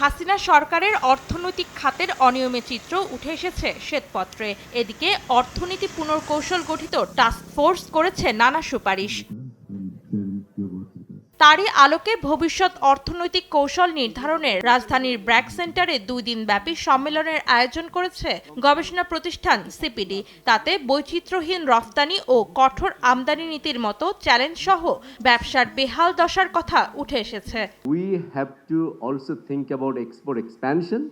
হাসিনা সরকারের অর্থনৈতিক খাতের অনিয়মের চিত্র উঠে এসেছে শ্বেতপত্রে। এদিকে অর্থনীতি পুনর্কৌশল গঠিত টাস্ক ফোর্স করেছে নানা সুপারিশ। তারই আলোকে ভবিষ্যৎ অর্থনৈতিক কৌশল নির্ধারণের রাজধানীর ব্র্যাক সেন্টারে দুই দিন ব্যাপী সম্মেলনের আয়োজন করেছে গবেষণা প্রতিষ্ঠান সিপিডি। তাতে বৈচিত্র্যহীন রফতানি ও কঠোর আমদানি নীতির মতো চ্যালেঞ্জ সহ ব্যবসার বেহাল দশার কথা উঠে এসেছে। We have to also think about export expansion.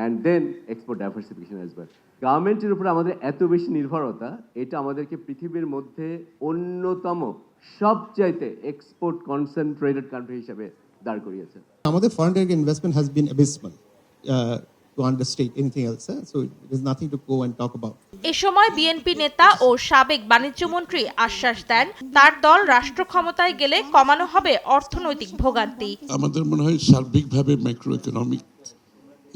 And then export diversification as well. গার্মেন্টের উপর আমাদের এত বেশি নির্ভরতা এটা আমাদেরকে পৃথিবীর মধ্যে অন্যতম সবচাইতে এক্সপোর্ট কনসেন্ট্রেটেড কান্ট্রি হিসেবে দাঁড় করিয়েছে আমাদের foreign direct investment has been abysmal to understate anything else. eh? So there's nothing to go and talk এ সময় বিএনপি নেতা ও সাবেক বাণিজ্যমন্ত্রী আশ্বাস দেন তার দল রাষ্ট্র ক্ষমতায় গেলে কমানো হবে অর্থনৈতিক ভোগান্তি আমাদের মনে হয় সার্বিকভাবে ম্যাক্রো ইকোনমিক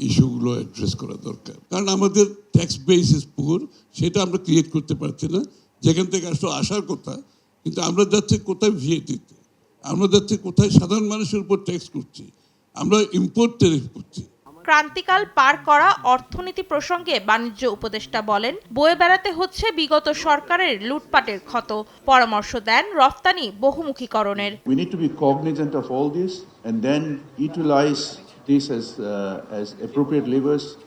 ইস্যুগুলো অ্যাড্রেস করা দরকার। কারণ আমাদের ট্যাক্স বেস ইস পুর সেটা আমরা ক্রিয়েট করতে পারছি না। যেখান থেকে আসলে আসার কথা কিন্তু আমরা যাচ্ছি কোথায় ভিএটিতে আমরা যাচ্ছি কোথায় সাধারণ মানুষের উপর ট্যাক্স করছি? আমরা ইম্পোর্ট ট্যারিফ করছি। ক্রান্তিকাল পার করা অর্থনীতি প্রসঙ্গে বাণিজ্য উপদেষ্টা বলেন বয়ে বেড়াতে হচ্ছে বিগত সরকারের লুটপাটের ক্ষত। পরামর্শ দেন রফতানি বহুমুখীকরণের। We need to be cognizant of all this and then utilize this as, uh, as appropriate levers,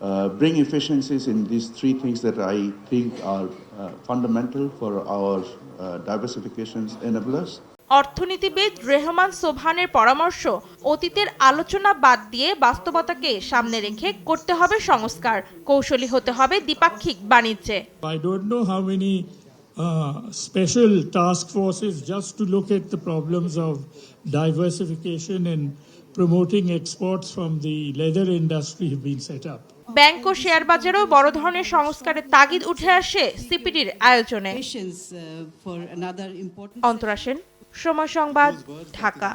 uh, bring efficiencies in these three things that I think are uh, fundamental for our uh, diversifications enablers. অর্থনীতিবিদ রেহমান সোবহানের পরামর্শ অতীতের আলোচনা বাদ দিয়ে বাস্তবতাকে সামনে রেখে করতে হবে সংস্কার কৌশলী হতে হবে দ্বিপাক্ষিক বাণিজ্যে I don't know how many uh, special task forces just to look at the problems of diversification and promoting exports from the leather industry have been set up. Bank O share বাজারেও বড় ধরনের সংস্কারের তাগিদ উঠে আসে সিপিডির আয়োজনে Patience uh, for another important. অন্তরাসেন সময় সংবাদ ঢাকা